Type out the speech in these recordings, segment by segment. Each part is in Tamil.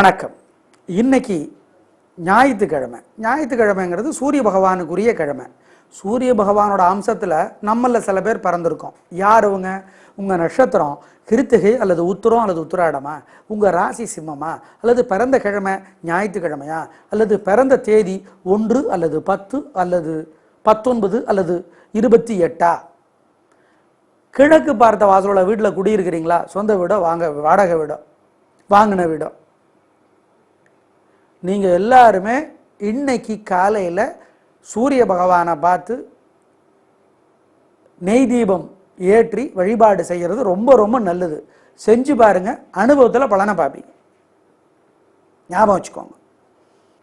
வணக்கம். இன்னைக்கு ஞாயிற்றுக்கிழமை. ஞாயிற்றுக்கிழமைங்கிறது சூரிய பகவானுக்குரிய கிழமை. சூரிய பகவானோட அம்சத்தில் நம்மளில் சில பேர் பிறந்திருக்கோம். யார் இவங்க? உங்கள் நட்சத்திரம் கிருத்திகை அல்லது உத்திரம் அல்லது உத்திராடமா? உங்கள் ராசி சிம்மமா? அல்லது பிறந்த கிழமை ஞாயிற்றுக்கிழமையா? அல்லது பிறந்த தேதி ஒன்று அல்லது பத்து அல்லது பத்தொன்பது அல்லது இருபத்தி எட்டா? கிழக்கு பார்த்த வாசலோட வீட்டில் குடியிருக்கிறீங்களா? சொந்த வீடோ வாங்க வாடகை வீடோ வாங்கின வீடோ? நீங்கள் எல்லாருமே இன்னைக்கு காலையில் சூரிய பகவானை பார்த்து நெய் தீபம் ஏற்றி வழிபாடு செய்கிறது ரொம்ப ரொம்ப நல்லது. செஞ்சு பாருங்கள் அனுபவத்தில் பலனை பார்ப்பீங்க ஞாபகம் வச்சுக்கோங்க.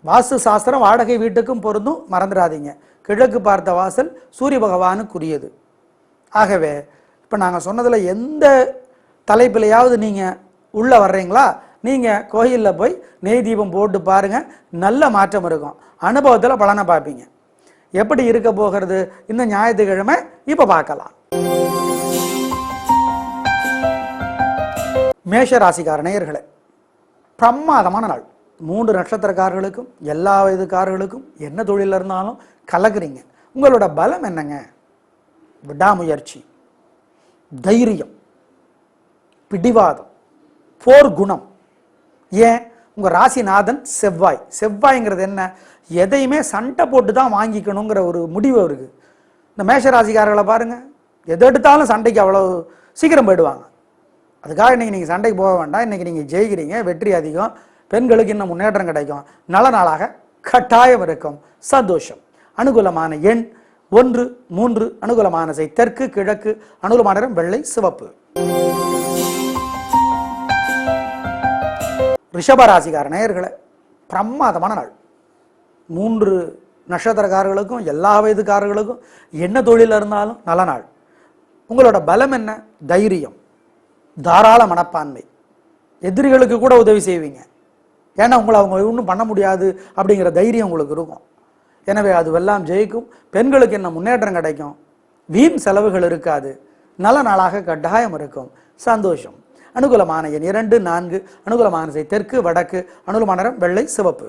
வாஸ்து சாஸ்திரம் வாடகை வீட்டுக்கும் பொருந்தும் மறந்துடாதீங்க. கிழக்கு பார்த்த வாசல் சூரிய பகவானுக்குரியது. ஆகவே இப்போ நாங்கள் சொன்னதில் எந்த தலைப்பிலையாவது நீங்கள் உள்ளே வர்றீங்களா? நீங்கள் கோயிலில் போய் நெய் தீபம் போட்டு பாருங்கள் நல்ல மாற்றம் இருக்கும். அனுபவத்தில் பலனை பார்ப்பீங்க. எப்படி இருக்க போகிறது? இந்த ஞாயிற்றுக்கிழமை இப்போ பார்க்கலாம். மேஷ ராசிக்கார நேயர்களே பிரமாதமான நாள். மூன்று நட்சத்திரக்காரர்களுக்கும் எல்லா வயதுக்காரர்களுக்கும் என்ன தொழிலில் இருந்தாலும் கலக்குறீங்க. உங்களோட பலம் என்னங்க? விடாமுயற்சி தைரியம் பிடிவாதம் போர் குணம் ஏன்? உங்கள் ராசிநாதன் செவ்வாய். செவ்வாய்ங்கிறது என்ன? எதையுமே சண்டை போட்டு தான் வாங்கிக்கணுங்கிற ஒரு முடிவு இருக்குது இந்த மேஷ ராசிக்காரர்களை பாருங்கள் எது எடுத்தாலும் சண்டைக்கு அவ்வளோ சீக்கிரம் போயிடுவாங்க. அதுக்காக இன்னைக்கு நீங்கள் சண்டைக்கு போக வேண்டாம். இன்னைக்கு நீங்கள் ஜெயிக்கிறீங்க. வெற்றி அதிகம். பெண்களுக்கு இன்னும் முன்னேற்றம் கிடைக்கும். நல்ல நாளாக கட்டாயம் இருக்கும். சந்தோஷம். அனுகூலமான எண் ஒன்று மூன்று அனுகூலமான செய். தெற்கு கிழக்கு அனுகூலமான வெள்ளை சிவப்பு. ரிஷபராசிகார நேயர்களை பிரமாதமான நாள். மூன்று நட்சத்திரக்காரர்களுக்கும் எல்லா வயதுக்காரர்களுக்கும் என்ன தொழில் இருந்தாலும் நல்ல நாள். உங்களோட பலம் என்ன? தைரியம். தாராள மனப்பான்மை. எதிரிகளுக்கு கூட உதவி செய்வீங்க. ஏன்னா உங்களை அவங்க ஒன்றும் பண்ண முடியாது அப்படிங்கிற தைரியம் உங்களுக்கு இருக்கும். எனவே அதுவெல்லாம் ஜெயிக்கும். பெண்களுக்கு என்ன முன்னேற்றம் கிடைக்கும்? வீண் செலவுகள் இருக்காது. நல்ல நாளாக கட்டாயம் இருக்கும். சந்தோஷம். அனுகூலமான எண் இரண்டு நான்கு. அனுகூலமான திசை தெற்கு வடக்கு. அனுகூலமான நிறம் வெள்ளை சிவப்பு.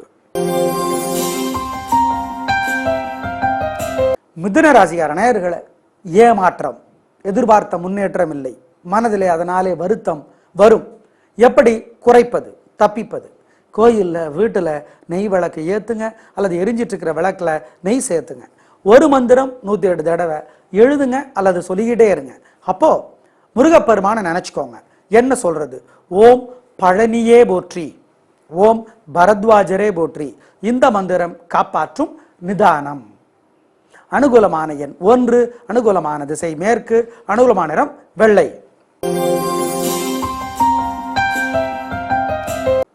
மிதுன ராசிகார நேயர்களை ஏமாற்றம் எதிர்பார்த்த முன்னேற்றம் இல்லை. மனதிலே அதனாலே வருத்தம் வரும். எப்படி? குறைப்பது தப்பிப்பது. கோயிலில் வீட்டில் நெய் விளக்கு ஏற்றுங்க அல்லது எரிஞ்சிட்ருக்கிற விளக்கில் நெய் சேர்த்துங்க. ஒரு மந்திரம் நூற்றி எட்டு தடவை எழுதுங்க அல்லது சொல்லிக்கிட்டே இருங்க. அப்போது முருகப்பெருமானை நினச்சிக்கோங்க. என்ன சொல்றது? ஓம் பழனியே போற்றி. ஓம் பரத்வாஜரே போற்றி. இந்த மந்திரம் காப்பாற்றும் நிதானம். அனுகூலமான எண் ஒன்று அனுகூலமான திசை மேற்கு அனுகூலமான நிறம் வெள்ளை.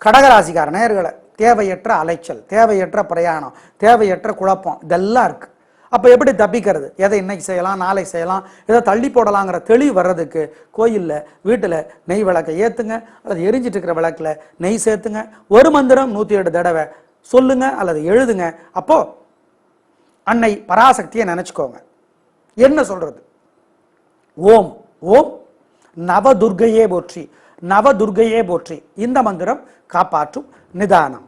கடகராசிக்கார நேர்களை தேவையற்ற அலைச்சல் தேவையற்ற பிரயாணம் தேவையற்ற குழப்பம் இதெல்லாம் இருக்கு. அப்போ எப்படி தப்பிக்கிறது? எதை இன்னைக்கு செய்யலாம் நாளைக்கு செய்யலாம் எதை தள்ளி போடலாங்கிற தெளிவு வர்றதுக்கு கோயிலில் வீட்டில் நெய் விளக்கை ஏற்றுங்க அல்லது எரிஞ்சிட்டு இருக்கிற விளக்கில் நெய் சேர்த்துங்க ஒரு மந்திரம் நூற்றி எட்டு தடவை சொல்லுங்க அல்லது எழுதுங்க. அப்போ அன்னை பராசக்தியை நினச்சிக்கோங்க. என்ன சொல்றது? ஓம் ஓம் நவதுர்கையே போற்றி நவதுர்கையே போற்றி. இந்த மந்திரம் காப்பாற்றும் நிதானம்.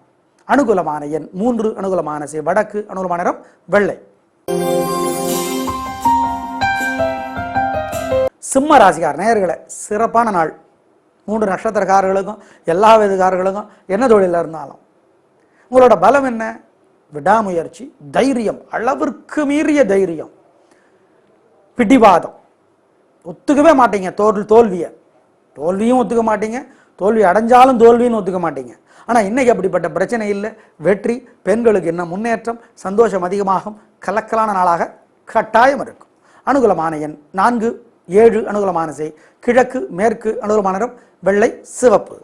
அனுகூலமான எண் மூன்று அனுகூலமான வடக்கு அனுகூலமான நிறம் வெள்ளை. சிம்ம ராசிக்கார் நேயர்களை சிறப்பான நாள். மூன்று நட்சத்திரக்காரர்களுக்கும் எல்லா விதக்காரர்களுக்கும் என்ன தொழிலில் இருந்தாலும். உங்களோட பலம் என்ன? விடாமுயற்சி தைரியம் அளவிற்கு மீறிய தைரியம். பிடிவாதம். ஒத்துக்கவே மாட்டீங்க தோல் தோல்வியை. தோல்வியும் ஒத்துக்க மாட்டீங்க தோல்வி அடைஞ்சாலும் தோல்வின்னு ஒத்துக்க மாட்டீங்க. ஆனால் இன்னைக்கு அப்படிப்பட்ட பிரச்சனை இல்லை. வெற்றி பெண்களுக்கு என்ன முன்னேற்றம் சந்தோஷம் அதிகமாகும் கலக்கலான நாளாக கட்டாயம் இருக்கும். அனுகூலமான எண் நான்கு. ஏழு அனுகூலமான செய் கிழக்கு மேற்கு அனுகூலமான நிறம் வெள்ளை சிவப்பு.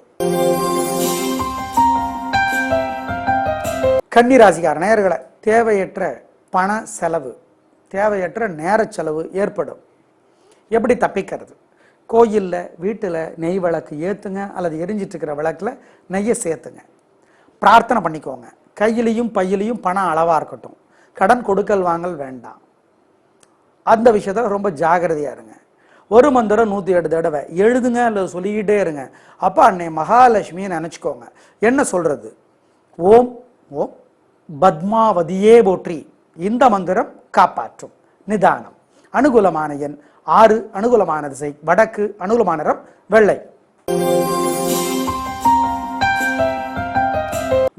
கன்னிராசிக்கார நேர்களை தேவையற்ற பண செலவு தேவையற்ற நேர செலவு ஏற்படும். எப்படி தப்பிக்கிறது? கோயிலில் வீட்டில் நெய் விளக்கு ஏற்றுங்க அல்லது எரிஞ்சிட்ருக்கிற விளக்கில் நெய்யை சேர்த்துங்க. பிரார்த்தனை பண்ணிக்கோங்க. கையிலையும் பையிலையும் பணம் அளவாக இருக்கட்டும். கடன் கொடுக்கல் வாங்கல் வேண்டாம். அந்த விஷயத்தில் ரொம்ப ஜாகிரதையாக இருங்க. ஒரு மந்திரம் நூற்றி எட்டு தடவை. எழுதுங்க அல்லது சொல்லிக்கிட்டே இருங்க. அப்போ அன்னை மகாலட்சுமியை நினச்சிக்கோங்க. என்ன சொல்கிறது ஓம் ஓம் பத்மாவதியே போற்றி. இந்த மந்திரம் காப்பாற்றும். நிதானம். அனுகூலமான எண் ஆறு அனுகூலமான திசை வடக்கு அனுகூலமான நிறம் வெள்ளை.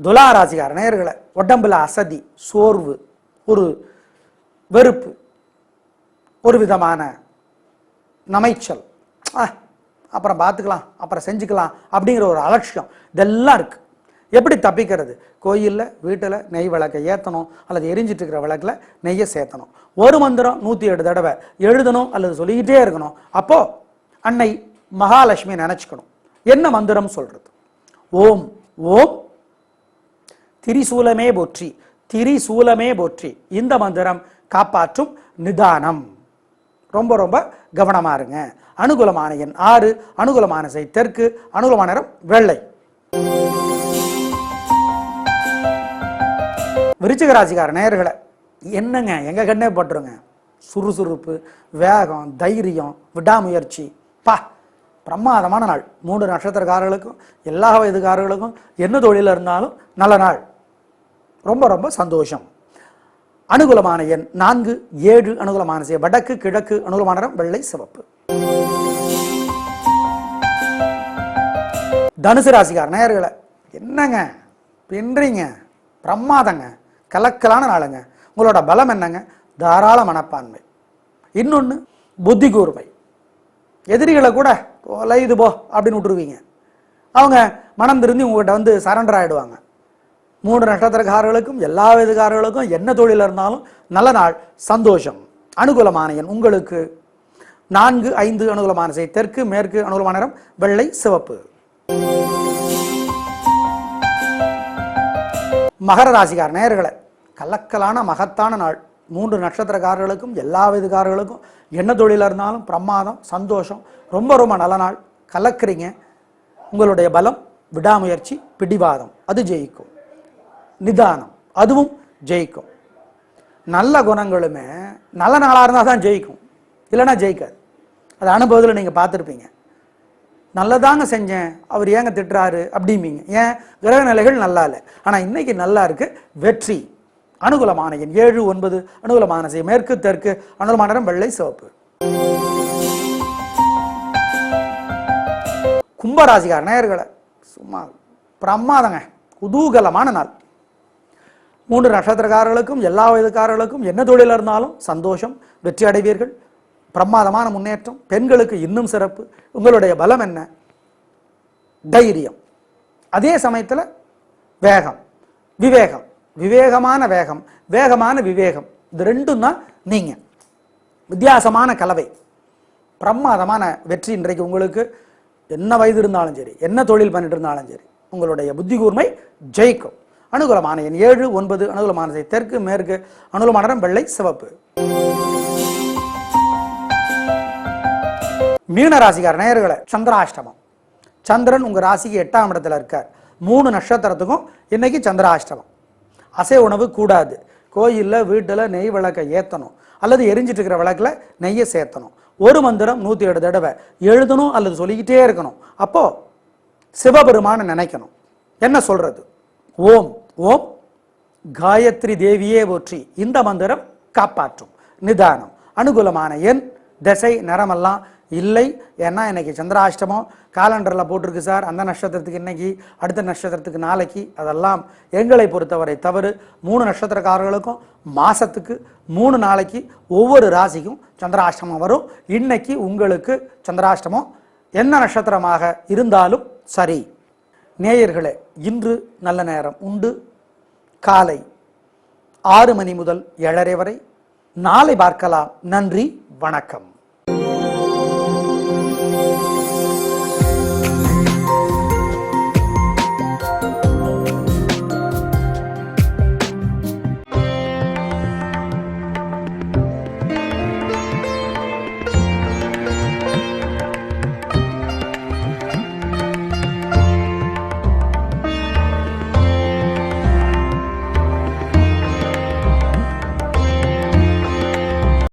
துலா நேர்களை உடம்புல அசதி சோர்வு ஒரு வெறுப்பு ஒரு விதமான நமைச்சல். ஆ, அப்புறம் பார்த்துக்கலாம் அப்புறம் செஞ்சுக்கலாம் அப்படிங்கிற ஒரு அலட்சியம். இதெல்லாம் இருக்கு. எப்படி தப்பிக்கிறது? கோயிலில் வீட்டில் நெய் விளக்கை ஏற்றணும் அல்லது எரிஞ்சிட்டு இருக்கிற விளக்கில் நெய்யை சேர்த்தணும். ஒரு மந்திரம் நூற்றி ஏழு தடவை எழுதணும் அல்லது சொல்லிக்கிட்டே இருக்கணும். அப்போது அன்னை மகாலட்சுமி நினச்சிக்கணும். என்ன மந்திரம் சொல்கிறது ஓம் ஓம் திரிசூலமே போற்றி திரிசூலமே போற்றி. இந்த மந்திரம் காப்பாற்றும் நிதானம். ரொம்ப ரொம்ப கவனமா இருங்க. அனுகூலமான எண் ஆறு அனுகூலமான செய் தெற்கு அனுகூலமான நிறம் வெள்ளை. விருச்சிக ராசிக்கார நேயர்களை என்னங்க எங்க கண்ணே பட்டுருங்க. சுறுசுறுப்பு வேகம் தைரியம் விடாமுயற்சி. பா பிரமாதமான நாள். மூன்று நட்சத்திரக்காரர்களுக்கும் எல்லா வயதுக்காரர்களுக்கும் என்ன தொழிலில் இருந்தாலும் நல்ல நாள். ரொம்ப ரொம்ப சந்தோஷம். அனுகூலமான எண் நான்கு ஏழு அனுகூலமான செய்ய வடக்கு கிழக்கு அனுகூலமான வெள்ளை சிவப்பு. தனுசு ராசிக்கார நேயர்களை என்னங்க? பின்றீங்க? பிரமாதங்க. கலக்கலான நாளுங்க. உங்களோட பலம் என்னங்க? தாராள மனப்பான்மை. இன்னொன்று புத்தி கூர்மை. எதிரிகளை கூட தொலைது போ அப்படின்னு விட்டுருவீங்க. அவங்க மனம் திரும்பி உங்கள்கிட்ட வந்து சரண்டர் ஆகிடுவாங்க மூன்று நட்சத்திரக்காரர்களுக்கும் எல்லா விதக்காரர்களுக்கும் என்ன தொழில் இருந்தாலும் நல்ல நாள் சந்தோஷம். அனுகூலமான எண் உங்களுக்கு. நான்கு ஐந்து அனுகூலமான செய்தி தெற்கு மேற்கு அனுகூலமான நிறம் வெள்ளை சிவப்பு. மகர ராசிகார் நேர்களை கலக்கலான மகத்தான நாள். மூன்று நட்சத்திரக்காரர்களுக்கும் எல்லா விதக்காரர்களுக்கும் என்ன தொழிலாக இருந்தாலும் பிரமாதம் சந்தோஷம் ரொம்ப ரொம்ப நல்ல நாள். கலக்குறீங்க. உங்களுடைய பலம் விடாமுயற்சி பிடிவாதம். அது ஜெயிக்கும். நிதானம். அதுவும் ஜெயிக்கும். நல்ல குணங்களுமே நல்ல நாளாக இருந்தால் தான் ஜெயிக்கும். இல்லைன்னா ஜெயிக்காது. அது அனுபவத்தில் நீங்கள் பார்த்துருப்பீங்க. நல்லதாங்க செஞ்சேன் அவர் ஏங்க திட்டுறாரு அப்படிம்பீங்க. ஏன்? கிரக நிலைகள் நல்லா இல்லை. ஆனால் இன்னைக்கு நல்லா இருக்குது வெற்றி. அனுகூலமான எண் ஏழு ஒன்பது அனுகூலமான செய்ய மேற்கு தெற்கு அனுகூலமான வெள்ளை சிவப்பு. கும்பராசிக்கார நேயர்களை சும்மா பிரமாதங்க குதூகலமான நாள். மூன்று நட்சத்திரக்காரர்களுக்கும் எல்லா வயதுக்காரர்களுக்கும் என்ன தொழில் இருந்தாலும் சந்தோஷம் வெற்றி அடைவீர்கள். பிரமாதமான முன்னேற்றம் பெண்களுக்கு இன்னும் சிறப்பு. உங்களுடைய பலம் என்ன? தைரியம். அதே சமயத்தில் வேகம். விவேகம். விவேகமான வேகம். வேகமான விவேகம். இது ரெண்டும் தான் நீங்கள் வித்தியாசமான கலவை. பிரமாதமான வெற்றி இன்றைக்கு உங்களுக்கு. என்ன வயது இருந்தாலும் சரி என்ன தொழில் பண்ணிட்டு இருந்தாலும் சரி உங்களுடைய புத்தி கூர்மை ஜெயிக்கும். அனுகூலமான எண் ஏழு ஒன்பது அனுகூலமானது தெற்கு மேற்கு அனுகூலமான நிறம் வெள்ளை சிவப்பு. மீன ராசிக்கார நேயர்களை சந்திராஷ்டமம். சந்திரன் உங்க ராசிக்கு எட்டாம் இடத்துல இருக்கார். மூணு நட்சத்திரத்துக்கும் இன்னைக்கு சந்திராஷ்டமம். அசை உணவு கூடாது. கோயிலில் வீட்டில் நெய் விளக்கை ஏற்றணும் அல்லது எரிஞ்சிட்டு இருக்கிற விளக்கில் நெய்யை சேர்த்தணும். ஒரு மந்திரம் நூற்றி ஏழு தடவை. எழுதணும் அல்லது சொல்லிக்கிட்டே இருக்கணும். அப்போ சிவபெருமானை நினைக்கணும். என்ன சொல்றது? ஓம். ஓம் காயத்ரி தேவியே போற்றி. இந்த மந்திரம் காப்பாற்றும். நிதானம். அனுகூலமான எண் திசை நிறமெல்லாம் இல்லை. ஏன்னா இன்னைக்கு சந்திராஷ்டமம் காலண்டரில் போட்டிருக்கு சார். அந்த நட்சத்திரத்துக்கு இன்னைக்கு அடுத்த நட்சத்திரத்துக்கு நாளைக்கு. அதெல்லாம் எங்களை பொறுத்தவரை தவறு. மூணு நட்சத்திரக்காரர்களுக்கும் மாதத்துக்கு மூணு நாளைக்கு ஒவ்வொரு ராசிக்கும் சந்திராஷ்டமம் வரும். இன்னைக்கு உங்களுக்கு சந்திராஷ்டமம் என்ன நட்சத்திரமாக இருந்தாலும் சரி. நேயர்களே இன்று நல்ல நேரம் உண்டு. காலை ஆறு மணி முதல் ஏழரை வரை. நாளை பார்க்கலாம். நன்றி வணக்கம்.